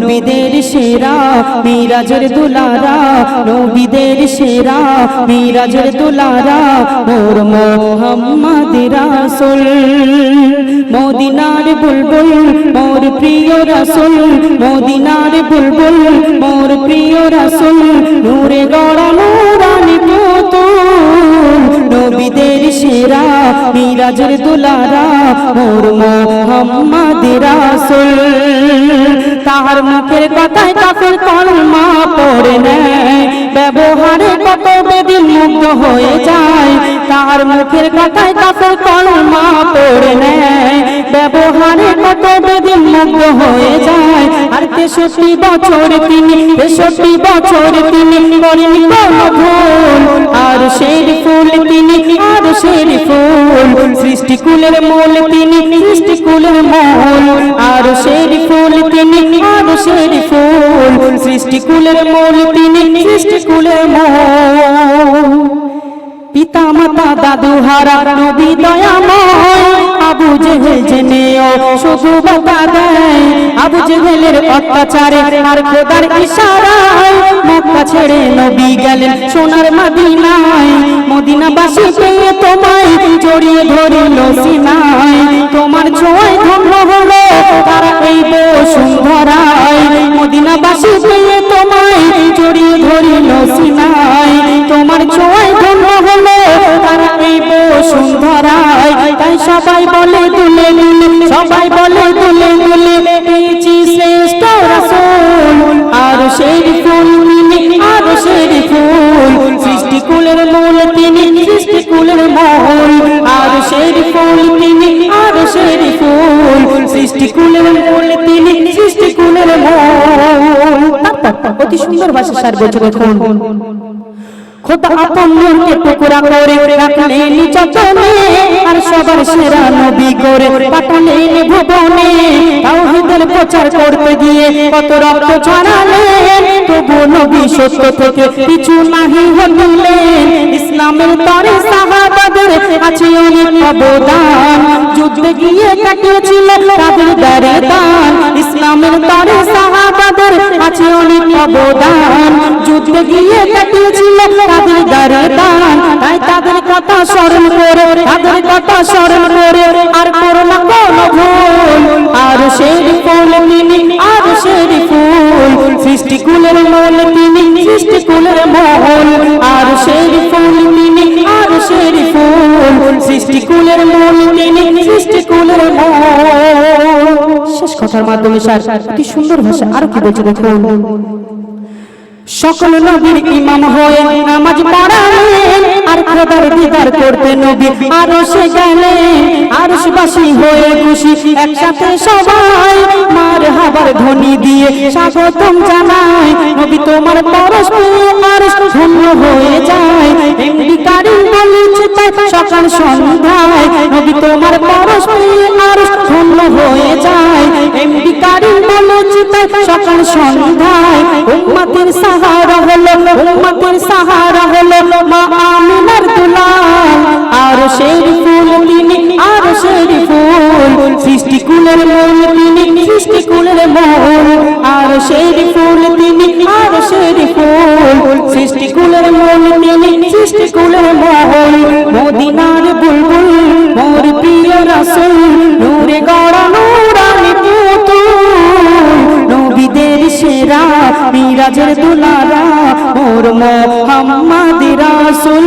নবীদের সেরা, মিরাজের দুলারা, নবীদের সেরা, মিরাজের দুলারা, মোর মোহাম্মদ রাসূল। মদিনার বুলবুল, মোর প্রিয় রাসূল। মদিনার বুলবুল, মোর প্রিয় রাসূল। নূরে গড়া নূরানি নবীদের সেরা, মিরাজের দুলারা, মোর মোহাম্মদ তাহার মুখের কথায় কাফের কলমা পড়ে নেয়। ব্যবহারে কত বেদিন মুগ্ধ হয়ে যায়। তাহার মুখের কথায় কাফের কলমা পড়ে নেয়। ব্যবহারে কত বেদিন মুগ্ধ হয়ে যায়। আর তেষট্টি বছর তিনি, তেষট্টি বছর তিনি করেন আর সেই ফুল তিনি, আর সেই ফুল সৃষ্টি কুলের মূল তিনি সৃষ্টি কুলের মূল আর সেই ফুল তিনি আর সেই ফুল। সৃষ্টি কুলের মূল তিনি সৃষ্টি কুলের মূল। পিতা মাতা দাদু হারা নবী দয়াময়, আবু জেহেল জেনেও শুধু বাতা দেয়। আবু জেহেলের অত্যাচারে আর খোদার ইশারায় মক্কা ছেড়ে নবী গেলেন সোনার মদিনায়। জড়িয়ে ধরিল সিনায় তোমার ছোঁয়ায় ধন্য হলো তারা এই বসুন্ধরায়। মদিনাবাসী পেয়ে তোমায় জড়িয়ে ধরিল সিনায় তোমার ছোঁয়ায় ধন্য হলো তারা এই বসুন্ধরায়। তাই সবাই বলে দুলে দুলে, সবাই বলে দুলে দুলে, পেয়েছি শ্রেষ্ঠ রাসূল। আর সেই ফুল তিনি আর সেই ফুল সৃষ্টি কুলের মূল তিনি প্রচার করতে গিয়ে কত রক্ত ছড়ালেন তবু নবী সত্য থেকে কিছু নাহি হলেন ইসলামের তরে সাহাবাদের আছে অনেক অবদান। যুদ্ধে গিয়ে কাটিয়েছিল তাদের দ্বারে দান ইসলামের তরে সাহাবাদের আছে অনেক অবদান। যুদ্ধে গিয়ে কাটিয়েছিল তাদের দ্বারে দান তাই তাদের কথা স্মরণ করে, তাদের কথা স্মরণ করে আর করো না কোনো ভুল। আর সেই ফুল তিনি আর সেই ফুল। সৃষ্টি কুলের মূল তিনি সৃষ্টি কুলের মূল আর ফুল সৃষ্টি কুলের মূল তিনি সৃষ্টিকুলের মূল শেষ কথার মাধ্যমে স্যার, কি সুন্দর ভাষা, আর কি বলছে দেখুন সকল নবীর ইমাম হয়ে নামাজ পড়ালেন, আর খোদার দিদার করতে নবী আরও সে গেলেন। আর বাসী হয়ে খুশি, একসাথে সবাই মার হাবার ধ্বনি দিয়ে স্বাগতম জানায়। নবী তোমার পরশ আর ধন্য হয়ে যায়। এমনি কারিম বলেছে তাই সকাল সন্ধ্যায় নবী তোমার পরশ আর ধন্য হয়ে যায়। এমনি কারিম বলেছে তাই সকাল সন্ধ্যায় সাহারা হলো উম্মতের সাহারা হলো মা আমিনার দুলাল। আর সেই মিরাজের দুলারা মোর মোহাম্মদ রাসূল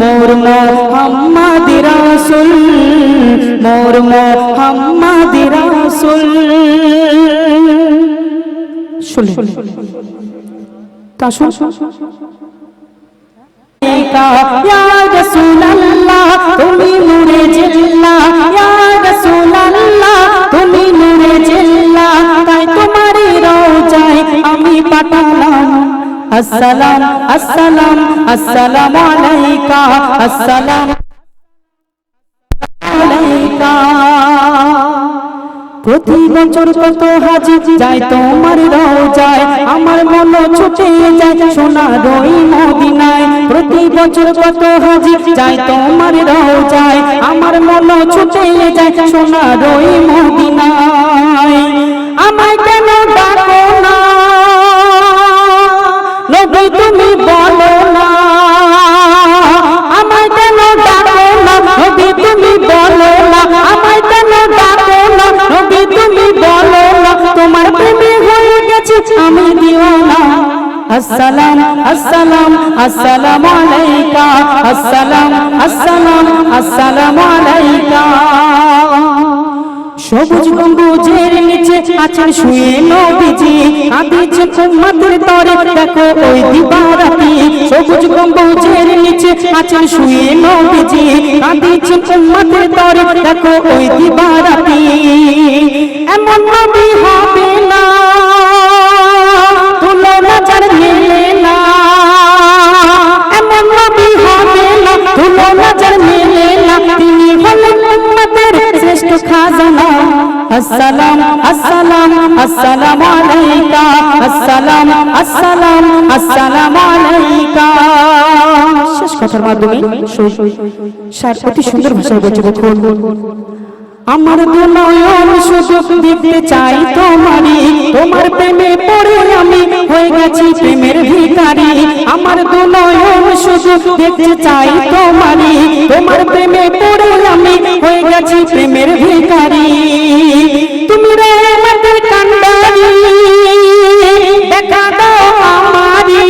মোর মোহাম্মদ রাসূল মোর মোহাম্মদ রাসূল শুনে তা শুন ইয়া আসসালাম আসসালাম, আসসালামু আলাইকা, আসসালাম আলাইকা। প্রতি বছর কত হাজি যায়, তোমার রওজায় আমার মন ছুটে যায় সোনার ওই মদিনায়। প্রতি বছর কত হাজি যায়, তোমার রওজায় আমার মন ছুটে যায় সোনার ওই মদিনায়। আমায় কেন ডাক আসসালাম আসসালাম, আসসালামু আলাইকা, আসসালাম আসসালাম, আসসালামু আলাইকা। সবুজ গম্বুজের নিচে আছেন শুয়ে নবীজি, কাঁদিছে উম্মতের তরে, দেখো ওই দিবারাতি। সবুজ গম্বুজের নিচে আছেন শুয়ে নবীজি, কাঁদিছে উম্মতের তরে, দেখো ওই দিবারাতি। খাজানা। আসসালাম আসসালাম, আসসালামু আলাইকা। আসসালাম আসসালাম, আসসালামু আলাইকা। শেষ কথার মাধ্যমে স্যার, অতি সুন্দর ভাষায় বলছে দেখুন আমার শুধু দেখতে চাই তোমারি তোমার প্রেমে পড়ে আমি হয়ে গেছি প্রেমের ভিখারি। আমার দুনয়ন শুধু দেখতে চাই তোমারি তোমার হয়ে গেছি প্রেমের ভিখারি। তুমি রে আমাদের কান্ডারি? দেখা দাও আমারি।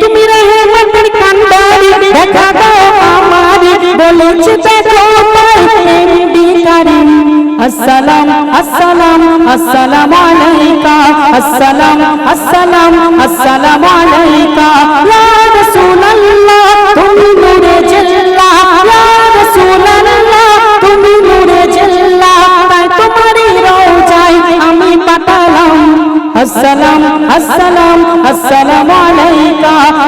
তুমি রে আমাদের কান্ডারি? দেখা দাও আমারি। বলেছে দেখো কারিম আসসালাম আসসালাম, আসসালামু আলাইকা। আসসালাম আসসালাম, আসসালামু আলাইকা।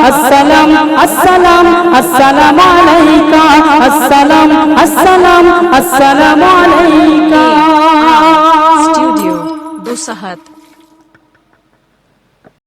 আসসালাম আসসালাম আসসালাম আলাইকা। আসসালাম আসসালাম আসসালাম আলাইকা। স্টুডিও দুসাহাত।